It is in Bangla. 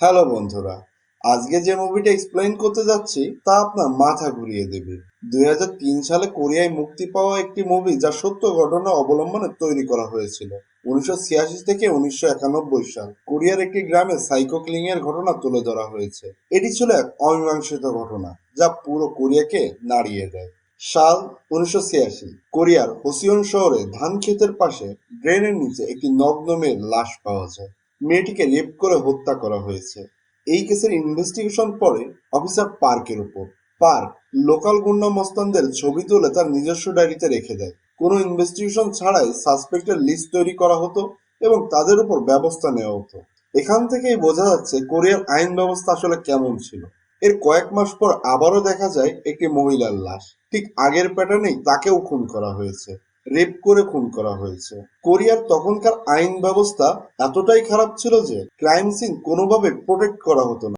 হ্যালো বন্ধুরা, আজকে যে মুভিটা এক্সপ্লেইন করতে যাচ্ছি, তা আপনার মাথা ঘুরিয়ে দেবে। দুই হাজার তিন সালে কোরিয়ায় মুক্তি পাওয়া একটি মুভি যা সত্য ঘটনা অবলম্বনে তৈরি করা হয়েছিল। উনিশশো ছিয়াশি থেকে উনিশশো একানব্বই সাল কোরিয়ার একটি গ্রামে সাইকো ক্লিং এর ঘটনা তুলে ধরা হয়েছে। এটি ছিল এক অমীমাংসিত ঘটনা যা পুরো কোরিয়াকে নাড়িয়ে দেয়। সাল উনিশশো ছিয়াশি, কোরিয়ার হোসিয়ন শহরে ধান ক্ষেতের পাশে ড্রেনের নিচে একটি নগ্ন মেয়ের লাশ পাওয়া যায়। মেয়েটিকে রেপ করে হত্যা করা হয়েছে। এই কেসের ইনভেস্টিগেশন পড়ে অফিসার পার্কের উপর। পার্ক, লোকাল গুন্ডা মস্তানদের ছবি তুলে তার নিজস্ব ডায়েরিতে রেখে দেয়। কোনো ইনভেস্টিগেশন ছাড়াই সাসপেক্টের লিস্ট তৈরি করা হতো এবং তাদের উপর ব্যবস্থা নেওয়া হতো। এখান থেকেই বোঝা যাচ্ছে কোরিয়ার আইন ব্যবস্থা আসলে কেমন ছিল। এর কয়েক মাস পর আবারও দেখা যায় একটি মহিলার লাশ। ঠিক আগের প্যাটার্নেই তাকেও খুন করা হয়েছে। রেপ করে খুন করা হয়েছে। কোরিয়ার তখনকার আইন ব্যবস্থা এতটাই খারাপ ছিল যে ক্রাইম সিন কোনোভাবে প্রোটেক্ট করা হতো না।